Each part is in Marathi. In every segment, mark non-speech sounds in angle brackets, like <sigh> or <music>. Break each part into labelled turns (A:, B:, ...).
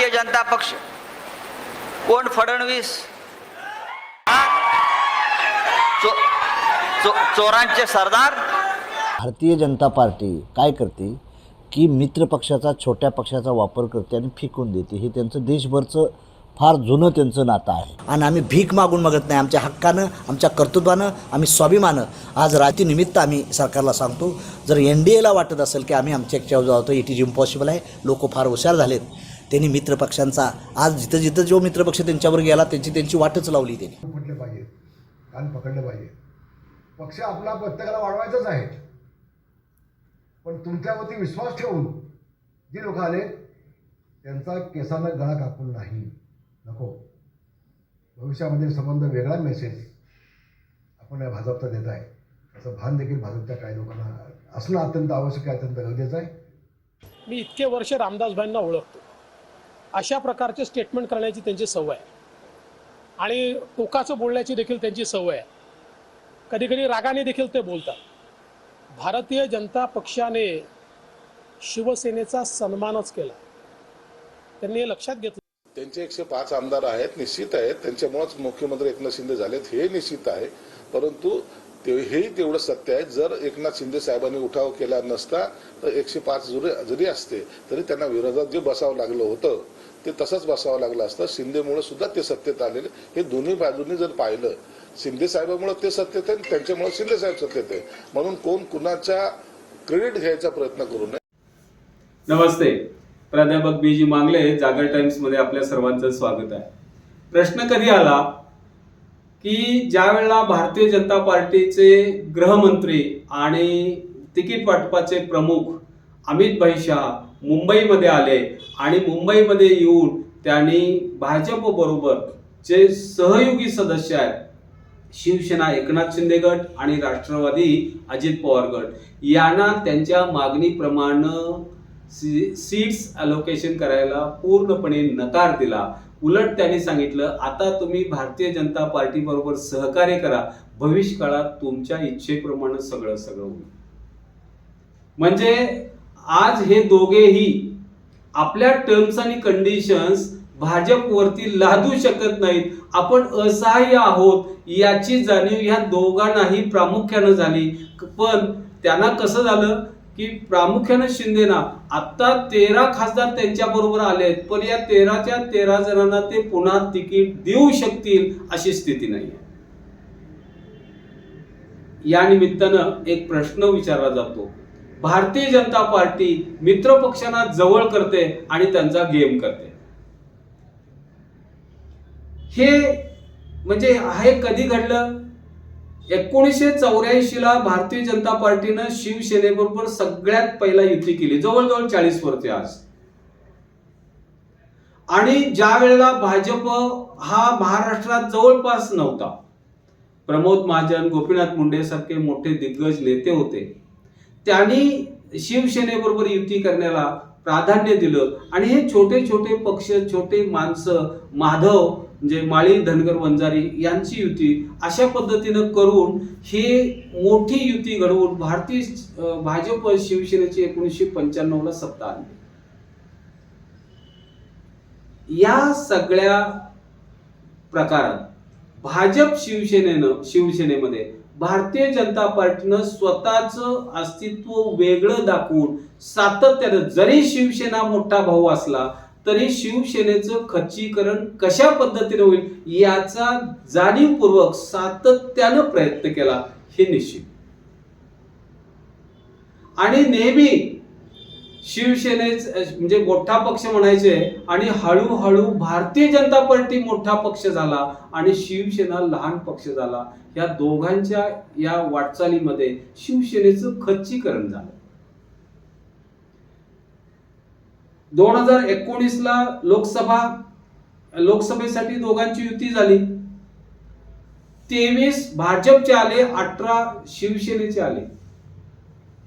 A: भारतीय जनता पक्ष. कोण फडणवीस? चो, चो, चोरांचे सरदार?
B: भारतीय जनता पार्टी काय करते? की मित्र पक्षाचा छोट्या पक्षाचा वापर करते आणि फेकून देते. हे त्यांचं देशभरचं फार जुनं त्यांचं नातं आहे. आणि आम्ही भीक मागून मागत नाही. आमच्या हक्कानं आमच्या कर्तृत्वानं आम्ही स्वाभिमानं आज रात्रीनिमित्त आम्ही सरकारला सांगतो जर एन डी एला वाटत असेल की आम्ही आमच्या एकट्यावर जातो इट इज इम्पॉसिबल आहे. लोक फार हुशार झालेत. त्यांनी मित्रपक्षांचा आज जिथं जिथं जो मित्रपक्ष त्यांच्यावर गेला त्यांची त्यांची वाटच लावली त्यांनी.
C: फुटले पाहिजे. कान पकडले पाहिजे. पक्ष आपला प्रत्येकाला वाढवायचाच आहे. पण तुमच्यावरती विश्वास ठेवून जी लोक आले त्यांचा केसानं गळा कापून नाही. नको. भविष्यामध्ये संबंध वेगळा मेसेज आपण या भाजपचा देत आहे. याचं भान देखील भाजपच्या काही लोकांना असणं अत्यंत आवश्यक आहे अत्यंत गरजेचं आहे.
D: मी इतके वर्ष रामदासभाईंना ओळखतो. अशा प्रकारचे स्टेटमेंट करण्याची त्यांची सवय आहे. आणि टोकाचं बोलण्याची देखील त्यांची सवय आहे. कधी कधी रागाने देखील ते बोलतात. भारतीय जनता पक्षाने शिवसेनेचा सन्मानच केला. त्यांनी हे लक्षात घेतलं.
E: त्यांचे एकशे पाच आमदार आहेत निश्चित आहेत. त्यांच्यामुळेच मुख्यमंत्री एकनाथ शिंदे झालेत हे निश्चित आहे. परंतु ते हेही तेवढं सत्य आहे जर एकनाथ शिंदे साहेबांनी उठाव केला नसता तर एकशे पाच जरी जरी असते तरी त्यांना विरोधात जे बसावं लागलं होतं ते तसंच बसावं लागलं असतं. शिंदेमुळे सुद्धा ते सत्तेत आलेले. हे दोन्ही बाजूंनी जर पाहिलं शिंदे साहेबामुळे ते सत्तेत आहे आणि त्यांच्यामुळे शिंदे साहेब सत्तेत आहे. म्हणून कोण कुणाच्या क्रेडिट घ्यायचा प्रयत्न करू नये.
F: नमस्ते. प्राध्यापक बी जी मांगले जागर टाइम्समध्ये आपल्या सर्वांचं स्वागत आहे. प्रश्न कधी आला की ज्या वेळेला भारतीय जनता पार्टीचे गृहमंत्री आणि तिकीट वाटपाचे प्रमुख अमित भाई शहा मुंबईमध्ये आले आणि मुंबईमध्ये येऊन त्यांनी भाजप बरोबर जे सहयोगी सदस्य आहेत शिवसेना एकनाथ शिंदे गट आणि राष्ट्रवादी अजित पवार गट यांना त्यांच्या मागणीप्रमाणे सी सीट्स अलोकेशन करायला पूर्णपणे नकार दिला. उलट त्यांनी सांगितलं आता तुम्ही भारतीय जनता पार्टीबरोबर सहकार्य करा भविष्य काळात तुमच्या इच्छेप्रमाणे सगळं सगळं होईल. म्हणजे आज हे दोघेही आपल्या टर्म्स आणि कंडिशन्स भाजपवरती लादू शकत नाहीत. आपण असहाय्य आहोत याची जाणीव ह्या दोघांनाही प्रामुख्यानं झाली. पण त्यांना कसं झालं की प्रामुख्यानं शिंदेना आत्ता तेरा खासदार त्यांच्या बरोबर आहेत पण या तेराच्या तेरा जणांना ते पुन्हा तिकीट देऊ शकतील अशी स्थिती नाही या निमित्तानं एक प्रश्न विचारला जातो. भारतीय जनता पार्टी मित्र पक्षांना जवळ करते आणि त्यांचा गेम करते. हे म्हणजे हे कधी घडलं? एकोणीसशे चौऱ्याऐंशीला भारतीय जनता पार्टीनं शिवसेनेबरोबर सगळ्यात पहिला युती केली. जवळजवळ चाळीस वर्षे आज. आणि ज्या वेळेला भाजप हा महाराष्ट्रात जवळपास नव्हता प्रमोद महाजन गोपीनाथ मुंडे सारखे मोठे दिग्गज नेते होते त्यांनी शिवसेनेबरोबर युती करण्याला प्राधान्य दिलं. आणि हे छोटे छोटे पक्ष छोटे माणसं माधव म्हणजे माळी धनगर वंजारी यांची युती अशा पद्धतीनं करून हे मोठी युती घडवून भारतीय भाजप शिवसेनेची एकोणीसशे पंच्याण्णवला सत्ता आणली. या सगळ्या प्रकारात भाजप शिवसेनेनं शिवसेनेमध्ये भारतीय जनता पार्टीनं स्वतःचं अस्तित्व वेगळं दाखवून सातत्यानं जरी शिवसेना मोठा भाऊ असला तरी शिवसेनेचं खच्चीकरण कशा पद्धतीने होईल याचा जाणीवपूर्वक सातत्यानं प्रयत्न केला हे निश्चित. आणि नेहमी शिवसेनेच म्हणजे मोठा पक्ष म्हणायचे आणि हळूहळू भारतीय जनता पार्टी मोठा पक्ष झाला आणि शिवसेना लहान पक्ष झाला. या दोघांच्या या वाटचालीमध्ये शिवसेनेचं खच्चीकरण झालं. दोन हजार एकोणीसला लोकसभा लोकसभेसाठी दोघांची युती झाली. तेवीस भाजपचे आले अठरा शिवसेनेचे आले.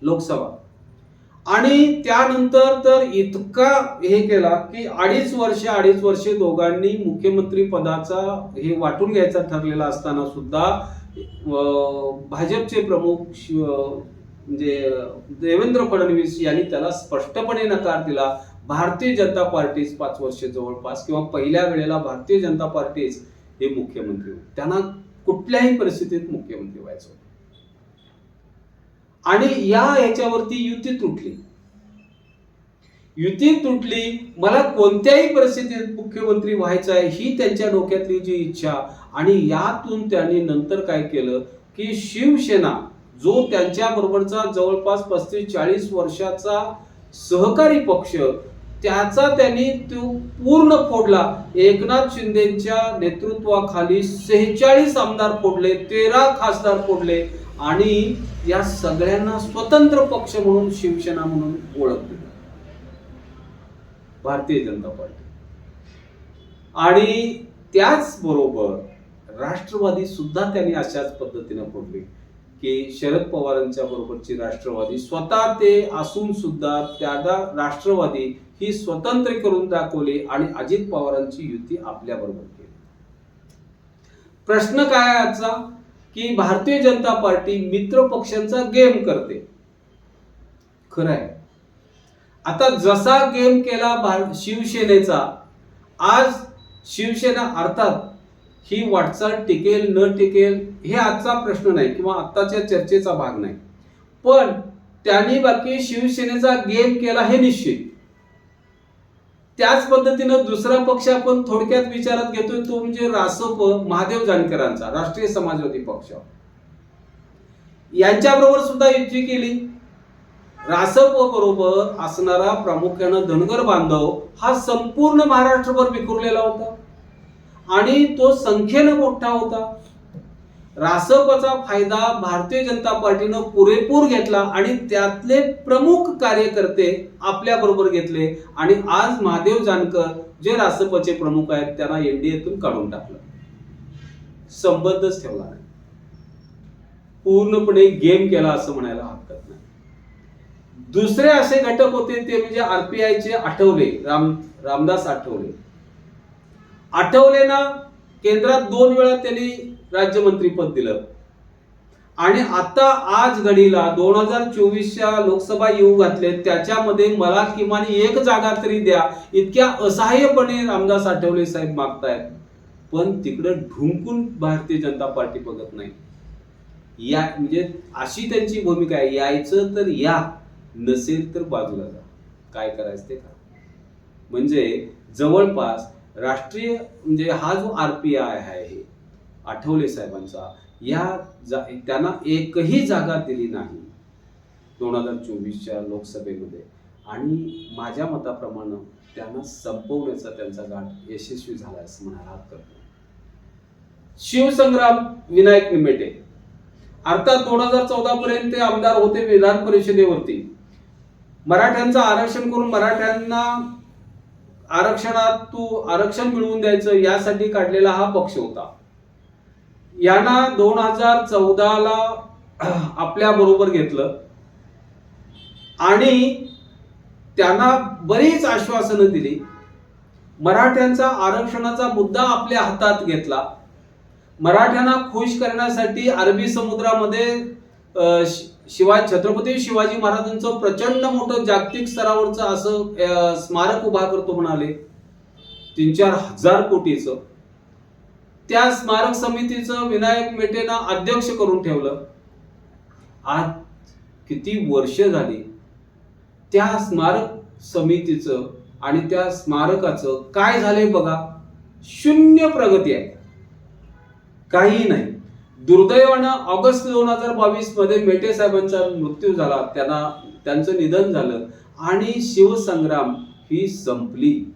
F: लोकसभा. आणि त्यानंतर तर इतका हे केला की अडीच वर्ष अडीच वर्षे दोघांनी मुख्यमंत्री पदाचा हे वाटून घ्यायचा ठरलेला असताना सुद्धा भाजपचे प्रमुख म्हणजे देवेंद्र फडणवीस यांनी त्याला स्पष्टपणे नकार दिला. भारतीय जनता पार्टीच पाच वर्ष जवळपास किंवा पहिल्या वेळेला भारतीय जनता पार्टीच हे मुख्यमंत्री त्यांना कुठल्याही परिस्थितीत मुख्यमंत्री व्हायचं होतं. आणि या ह्याच्यावरती युती तुटली. युती तुटली मला कोणत्याही परिस्थितीत मुख्यमंत्री व्हायचं आहे ही त्यांच्या डोक्यातली जी इच्छा आणि यातून त्यांनी नंतर काय केलं की शिवसेना जो त्यांच्या बरोबरचा जवळपास पस्तीस चाळीस वर्षाचा सहकारी पक्ष त्याचा त्यांनी तो पूर्ण फोडला. एकनाथ शिंदेच्या नेतृत्वाखाली सेहेचाळीस आमदार फोडले तेरा खासदार फोडले. आणि या सगळ्यांना स्वतंत्र पक्ष म्हणून शिवसेना म्हणून ओळखले. भारतीय जनता पार्टी. आणि त्याचबरोबर राष्ट्रवादी सुद्धा त्यांनी अशाच पद्धतीनं फोडली की शरद पवारांच्या बरोबरची राष्ट्रवादी स्वतः ते असून सुद्धा त्याला राष्ट्रवादी ही स्वतंत्र करून दाखवली आणि अजित पवारांची युती आपल्या बरोबर केली. प्रश्न काय आजचा? की भारतीय जनता पार्टी मित्र पक्षांचा गेम करते. खरं आहे आता जसा गेम केला भार- शिवसेनेचा आज शिवसेना अर्थात ही वाटचाल टिकेल न टिकेल हे आजचा प्रश्न नाही किंवा आत्ताच्या चर्चेचा भाग नाही. पण त्यांनी बाकी शिवसेनेचा गेम केला हे निश्चित. त्याच पद्धतीनं दुसरा पक्ष आपण थोडक्यात विचारात घेतोय तो म्हणजे रासप महादेव जानकरांचा राष्ट्रीय समाजवादी पक्ष. यांच्याबरोबर सुद्धा युती केली. रासप बरोबर असणारा प्रामुख्यानं धनगर बांधव हा संपूर्ण महाराष्ट्रभर विखुरलेला होता. आणि तो संख्येनं मोठा होता. रासपचा फायदा भारतीय जनता पार्टीनं पुरेपूर घेतला आणि त्यातले प्रमुख कार्यकर्ते आपल्या बरोबर घेतले. आणि आज महादेव जानकर जे रासपचे प्रमुख आहेत त्यांना एनडीएतून काढून टाकलं. संबंधच ठेवला नाही. पूर्णपणे गेम केला असं म्हणायला हरकत नाही. दुसरे असे घटक होते ते म्हणजे आरपीआयचे आठवले राम रामदास आठवले. आठवलेना केंद्रात दोन वेळा त्यांनी राज्यमंत्रीपद दिलं. आणि आता आज घडीला दोन हजार चोवीसच्या लोकसभा येऊ घातले त्याच्यामध्ये मला किमान एक जागा तरी द्या इतक्या असहाय्यपणे रामदास आठवले साहेब मागतायत. पण तिकडं ढुंकून भारतीय जनता पार्टी बघत नाही. या म्हणजे अशी त्यांची भूमिका आहे यायचं तर या नसेल तर बाजूला जा. काय करायचं ते का म्हणजे जवळपास राष्ट्रीय म्हणजे हा जो आर पी आय आहे आठवले साहेबांचा. या जा त्यांना एकही जागा दिली नाही. दोन हजार चोवीसच्या लोकसभेमध्ये. आणि माझ्या मताप्रमाणे त्यांना संपवण्याचा त्यांचा गाठ यशस्वी झाला असं म्हणायला हरकत नाही. शिवसंग्राम विनायक निमेटे. अर्थात दोन हजार चौदा पर्यंत ते आमदार होते विधान परिषदेवरती. मराठ्यांचं आरक्षण करून मराठ्यांना आरक्षणात तू आरक्षण मिळवून द्यायचं यासाठी काढलेला हा पक्ष होता. यांना दोन हजार चौदाला आपल्या बरोबर घेतलं. आणि त्यांना बरीच आश्वासनं दिली. मराठ्यांचा आरक्षणाचा मुद्दा आपल्या हातात घेतला. मराठ्यांना खुश करण्यासाठी अरबी समुद्रामध्ये शिवाय छत्रपती शिवाजी महाराजांचं प्रचंड मोठं जागतिक स्तरावरचं असं स्मारक उभा करतो म्हणाले. तीन चार हजार कोटीचं. त्या स्मारक समितीचं विनायक मेटेना अध्यक्ष करून ठेवलं. आज किती वर्ष झाली? त्या स्मारक समितीचं आणि त्या स्मारकाचं काय झालंय बघा? शून्य प्रगती आहे. काही नाही. दुर्दैवानं ऑगस्ट दोन हजार बावीसमध्ये मेटे साहेबांचा मृत्यू झाला. त्यांना त्यांचं निधन झालं. आणि शिवसंग्राम ही संपली.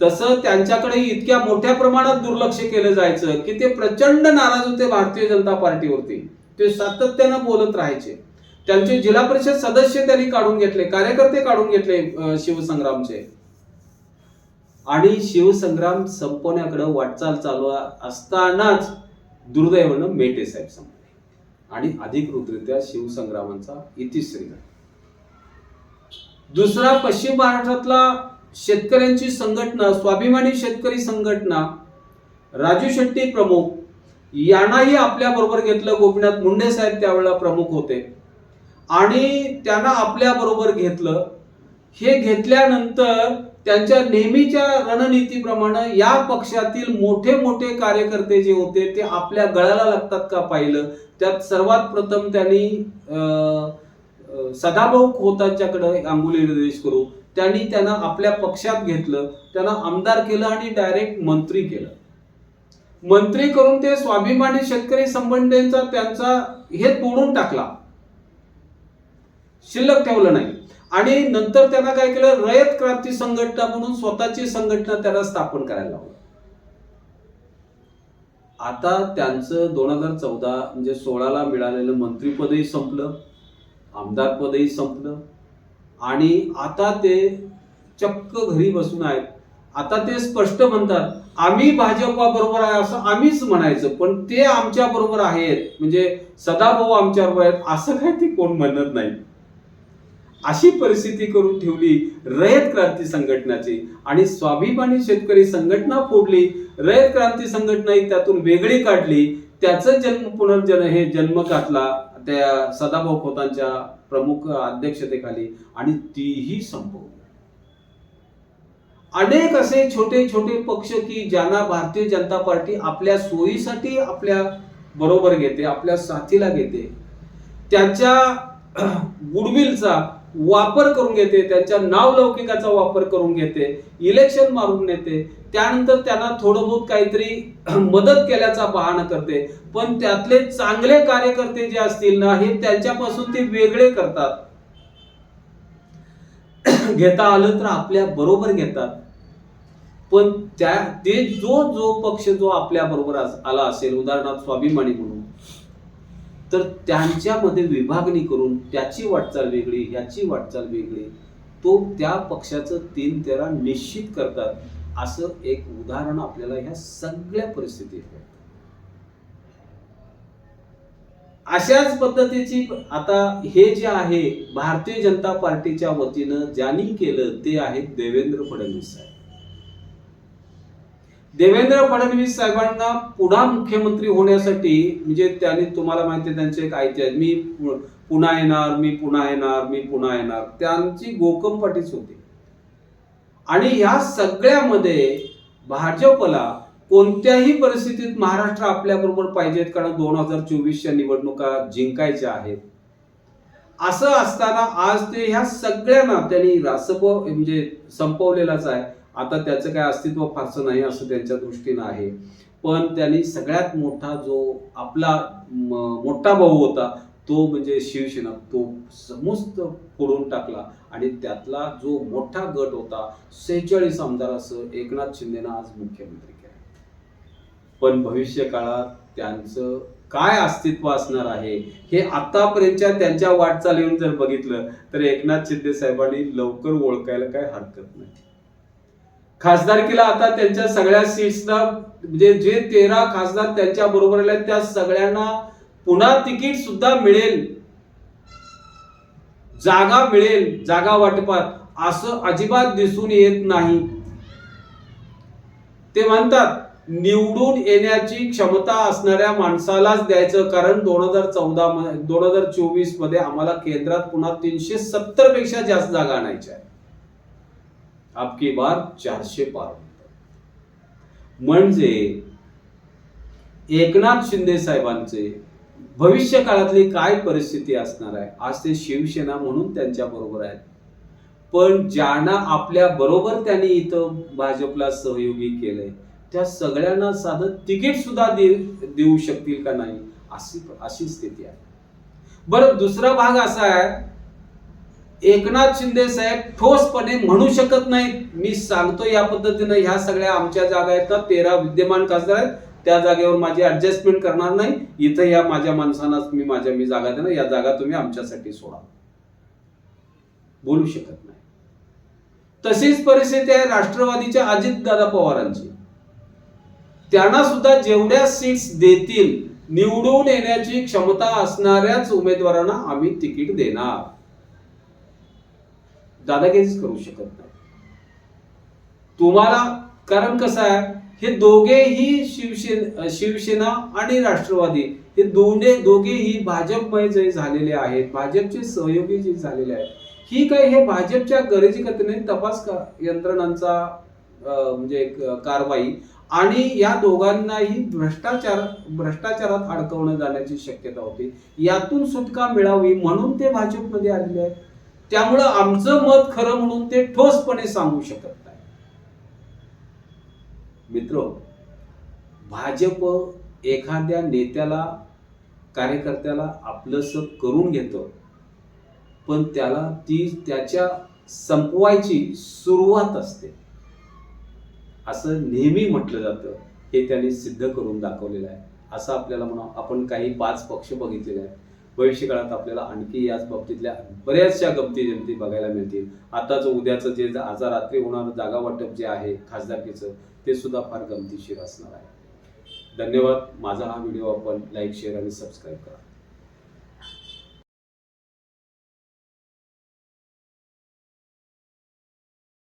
F: तसं त्यांच्याकडे इतक्या मोठ्या प्रमाणात दुर्लक्ष केलं जायचं की ते प्रचंड नाराज होते भारतीय जनता पार्टीवरती. ते सातत्यानं बोलत राहायचे. त्यांचे जिल्हा परिषद सदस्य त्यांनी काढून घेतले कार्यकर्ते काढून घेतले शिवसंग्रामचे. आणि शिवसंग्राम संपवण्याकडे वाटचाल चालू असतानाच दुर्दैवानं मेटे साहेब संपले. आणि अधिकृतरित्या शिवसंग्रामांचा इतिश्री झाला. दुसरा पश्चिम महाराष्ट्रातला शेतकऱ्यांची संघटना स्वाभिमानी शेतकरी संघटना राजू शेट्टी प्रमुख यांनाही आपल्या बरोबर घेतलं गोपीनाथ मुंडे साहेब त्यावेळेला प्रमुख होते. आणि त्यांना आपल्या बरोबर घेतलं. हे घेतल्यानंतर त्यांच्या नेहमीच्या रणनीतीप्रमाणे या पक्षातील मोठे मोठे कार्यकर्ते जे होते ते आपल्या गळाला लागतात का पाहिलं? त्यात सर्वात प्रथम त्यांनी सदाभाऊ खोतांच्याकडे अंगुली निर्देश करू त्यांनी त्यांना आपल्या पक्षात घेतलं त्यांना आमदार केलं आणि डायरेक्ट मंत्री केलं. मंत्री करून ते स्वाभिमानी शेतकरी संघटनेचा त्यांचा हे तोडून टाकला. शिल्लक ठेवलं नाही. आणि नंतर त्यांना काय केलं? रयत क्रांती संघटना म्हणून स्वतःची संघटना त्यांना स्थापन करायला लावलं. आता त्यांचं दोन हजार चौदा म्हणजे सोळाला मिळालेलं मंत्रीपदही संपलं आमदारपदही संपलं. आणि आता ते चक्क घरी बसून आहेत. आता ते स्पष्ट म्हणतात आम्ही भाजपा बरोबर आहे असं आम्हीच म्हणायचं पण ते आमच्या बरोबर आहेत. म्हणजे सदाभाऊ आमच्या बरोबर आहेत असं काय ते कोण म्हणत नाही. अशी परिस्थिती करून ठेवली रयत क्रांती संघटनाची. आणि स्वाभिमानी शेतकरी संघटना फोडली. रयत क्रांती संघटना ही त्यातून वेगळी काढली. त्याचं जन्म पुनर्जन हे जन्म घातला त्या सदाभाऊ खोतांच्या प्रमुख अध्यक्षतेखाली आणि तीही संपवली. अनेक असे छोटे छोटे पक्ष की ज्यांना भारतीय जनता पार्टी आपल्या सोयीसाठी आपल्या बरोबर घेते आपल्या साथीला घेते त्यांच्या गुडविलचा वापर करून घेते त्यांच्या नावलौकिकाचा वापर करून घेते इलेक्शन मारून नेते त्यानंतर त्यांना थोडं बहुत काहीतरी <clears throat> मदत केल्याचा बहाणा करते. पण त्यातले चांगले कार्यकर्ते जे असतील ना हे त्यांच्यापासून ते वेगळे करतात. <clears throat> घेता आलं तर आपल्या बरोबर घेतात. पण त्या ते जो जो पक्ष जो आपल्या बरोबर आला असेल उदाहरणार्थ स्वाभिमानी म्हणून तर त्यांच्यामध्ये विभागणी करून त्याची वाटचाल वेगळी याची वाटचाल वेगळी. तो त्या पक्षाचं तीन तेरा निश्चित करतात. असं एक उदाहरण आपल्याला ह्या सगळ्या परिस्थितीत भेटतं. अशाच पद्धतीची आता हे जे आहे भारतीय जनता पार्टीच्या वतीनं ज्यांनी केलं ते आहेत देवेंद्र फडणवीस साहेब. देवेंद्र फडणवीस साहेबांना पुन्हा मुख्यमंत्री होण्यासाठी म्हणजे त्यांनी तुम्हाला माहिती आहे त्यांचे एक आयते आहेत. मी पुन्हा येणार मी पुन्हा येणार मी पुन्हा येणार. त्यांची गोकंपाटीच होती. आणि या सगळ्यामध्ये भाजपला कोणत्याही परिस्थितीत महाराष्ट्र आपल्याबरोबर पाहिजेत कारण दोन हजार चोवीसच्या निवडणुका जिंकायच्या आहेत. असं असताना आज ते ह्या सगळ्यांना त्यांनी रासप म्हणजे संपवलेलाच आहे. आता त्याचं काय अस्तित्व फारसं नाही असं त्यांच्या दृष्टीनं आहे. पण त्यांनी सगळ्यात मोठा जो आपला मोठा भाऊ होता तो म्हणजे शिवसेना तो समस्त फोडून टाकला. आणि त्यातला जो मोठा गट होता सेहेचाळीस आमदारासह एकनाथ शिंदेना आज मुख्यमंत्री केला. पण भविष्य काळात त्यांचं काय अस्तित्व असणार आहे हे आतापर्यंतच्या त्यांच्या वाटचालीवर जर बघितलं तर एकनाथ शिंदे साहेबांनी लवकर ओळखायला काय हरकत नाही. खासदारकीला आता त्यांच्या सगळ्या सीट्सना म्हणजे जे तेरा खासदार त्यांच्या बरोबर आले त्या सगळ्यांना पुन्हा तिकीट सुद्धा मिळेल. जागा मिळेल जागा वाटपात असं अजिबात दिसून येत नाही. ते म्हणतात निवडून येण्याची क्षमता असणाऱ्या माणसालाच द्यायचं कारण दोन हजार चौदा दोन हजार चोवीसमध्ये आम्हाला केंद्रात पुन्हा तीनशे सत्तरपेक्षा जास्त जागा आणायच्या आहे आपकी बार चारशे पार म्हणजे एकनाथ शिंदे साहेबांचे भविष्य काळातली काय परिस्थिती असणार आहे? आज ते शिवसेना म्हणून त्यांच्या बरोबर आहेत. पण ज्यांना आपल्या बरोबर त्यांनी इथं भाजपला सहयोगी केलंय त्या सगळ्यांना साधं तिकीट सुद्धा दे- देऊ शकतील का नाही? अशी अशी स्थिती आहे. बरं दुसरा भाग असा आहे एकनाथ शिंदे साहेब ठोसपणे म्हणू शकत नाहीत. मी सांगतो या पद्धतीनं ह्या सगळ्या आमच्या जागा आहेत. ना तेरा विद्यमान खासदार आहेत. त्या जागेवर माझी ऍडजस्टमेंट करणार नाही. इथं या माझ्या माणसांनाच मी माझ्या मी जागा देणार. या जागा तुम्ही आमच्यासाठी सोडा. बोलू शकत नाही. तशीच परिस्थिती आहे राष्ट्रवादीच्या अजितदादा पवारांची. त्यांना सुद्धा जेवढ्या सीट्स देतील निवडून येण्याची क्षमता असणाऱ्याच उमेदवारांना आम्ही तिकीट देणार. दादागिरीच करू शकत नाही. तुम्हाला कारण कसं आहे हे दोघेही शिवसेना शिवसेना आणि राष्ट्रवादी हे दोन्ही दोघेही भाजपमय जे झालेले आहेत भाजपचे सहयोगी जे झालेले आहेत ही काय हे भाजपच्या गरजे कथेने तपास का यंत्रणांचा अं, म्हणजे एक, कारवाई आणि या दोघांनाही भ्रष्टाचार भ्रष्टाचारात अडकवणं जाण्याची शक्यता होती. यातून सुटका मिळावी म्हणून ते भाजपमध्ये आलेले आहेत. त्यामुळं आमचं मत खरं म्हणून ते ठोसपणे सांगू शकत नाही. मित्र भाजप एखाद्या नेत्याला कार्यकर्त्याला आपलंस करून घेतं पण त्याला ती त्याच्या संपवायची सुरुवात असते. असं नेहमी म्हटलं जातं. हे त्यांनी सिद्ध करून दाखवलेलं आहे. असं आपल्याला म्हणा आपण काही पाच पक्ष बघितलेले आहेत. भविष्यकाळात आपल्याला आणखी याच बाबतीतल्या बऱ्याचशा गमती जमती बघायला मिळतील. आताच उद्याचं जे आज रात्री होणारं जागा वाटप जे आहे खासदारकीचं ते सुद्धा फार गमतीशीर असणार आहे. धन्यवाद. माझा हा व्हिडिओ आपण लाईक शेअर आणि सबस्क्राईब करा.